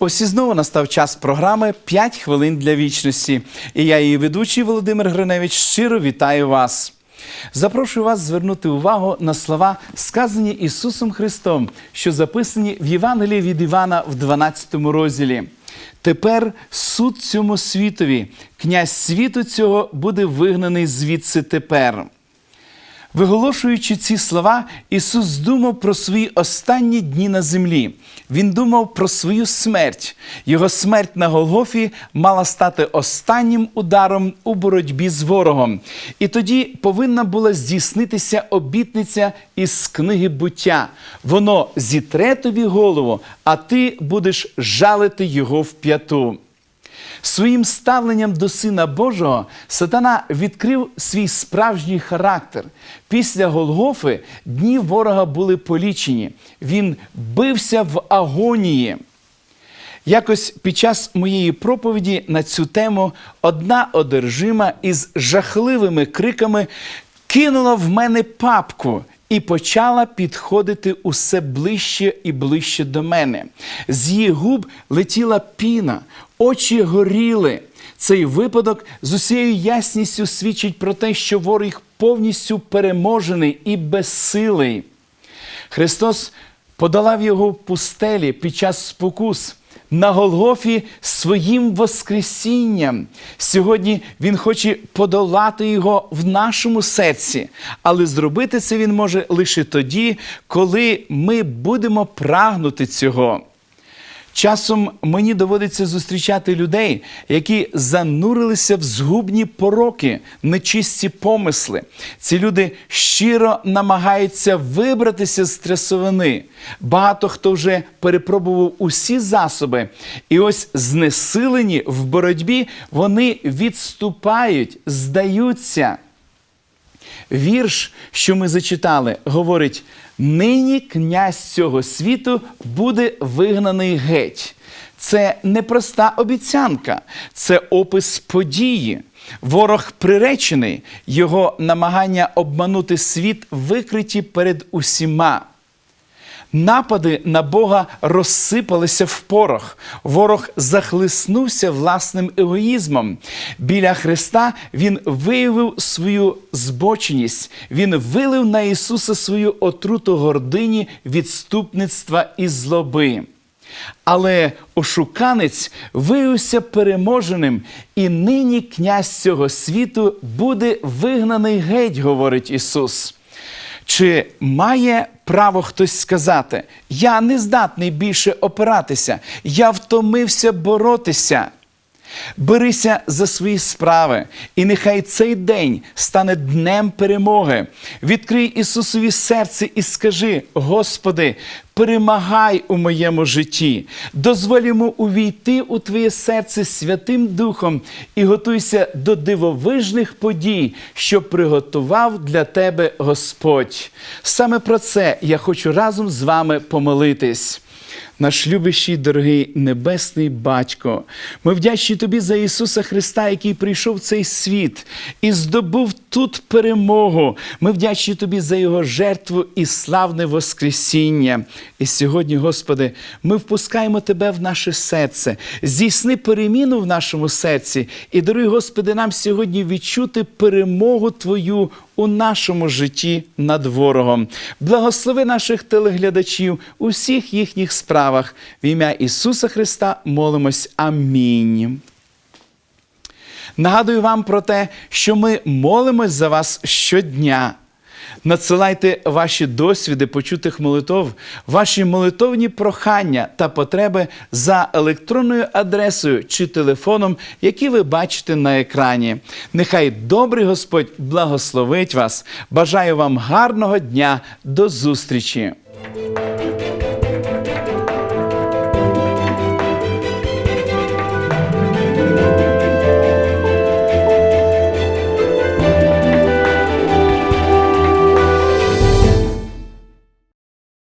Ось і знову настав час програми «5 хвилин для вічності. І я, її ведучий Володимир Гриневич, щиро вітаю вас. Запрошую вас звернути увагу на слова, сказані Ісусом Христом, що записані в Євангелії від Івана в 12 розділі. Тепер суд цьому світові, князь світу цього буде вигнаний звідси тепер. Виголошуючи ці слова, Ісус думав про свої останні дні на землі. Він думав про свою смерть. Його смерть на Голгофі мала стати останнім ударом у боротьбі з ворогом. І тоді повинна була здійснитися обітниця із книги буття. Воно зітре тобі голову, а ти будеш жалити його в п'яту. Своїм ставленням до Сина Божого сатана відкрив свій справжній характер. Після Голгофи дні ворога були полічені. Він бився в агонії. Якось під час моєї проповіді на цю тему одна одержима із жахливими криками кинула в мене папку і почала підходити усе ближче і ближче до мене. З її губ летіла піна, очі горіли. Цей випадок з усією ясністю свідчить про те, що ворог повністю переможений і безсилий. Христос подолав його в пустелі під час спокус. На Голгофі своїм Воскресінням. Сьогодні Він хоче подолати його в нашому серці, але зробити це Він може лише тоді, коли ми будемо прагнути цього. Часом мені доводиться зустрічати людей, які занурилися в згубні пороки, нечисті помисли. Ці люди щиро намагаються вибратися з трясовини. Багато хто вже перепробував усі засоби, і ось знесилені в боротьбі вони відступають, здаються. Вірш, що ми зачитали, говорить: нині князь цього світу буде вигнаний геть. Це не проста обіцянка, це опис події. Ворог приречений, його намагання обманути світ викриті перед усіма. Напади на Бога розсипалися в порох. Ворог захлиснувся власним егоїзмом. Біля Христа він виявив свою збоченість. Він вилив на Ісуса свою отруту гордині, відступництва і злоби. Але ошуканець виявився переможеним, і нині князь цього світу буде вигнаний геть, говорить Ісус. Чи має право хтось сказати: Я не здатний більше опиратися, я втомився боротися? Берися за свої справи, і нехай цей день стане днем перемоги. Відкрий Ісусові серце і скажи: Господи, перемагай у моєму житті, дозволь йому увійти у Твоє серце Святим Духом і готуйся до дивовижних подій, що приготував для тебе Господь. Саме про це я хочу разом з вами помолитись. Наш любящий, дорогий Небесний Батько, ми вдячні Тобі за Ісуса Христа, який прийшов в цей світ і здобув тут перемогу. Ми вдячні Тобі за Його жертву і славне Воскресіння. І сьогодні, Господи, ми впускаємо Тебе в наше серце, здійсни переміну в нашому серці і даруй, Господи, нам сьогодні відчути перемогу Твою у нашому житті над ворогом. Благослови наших телеглядачів у всіх їхніх справах. В ім'я Ісуса Христа молимось. Амінь. Нагадую вам про те, що ми молимось за вас щодня. Надсилайте ваші досвіди почутих молитов, ваші молитовні прохання та потреби за електронною адресою чи телефоном, які ви бачите на екрані. Нехай добрий Господь благословить вас. Бажаю вам гарного дня. До зустрічі!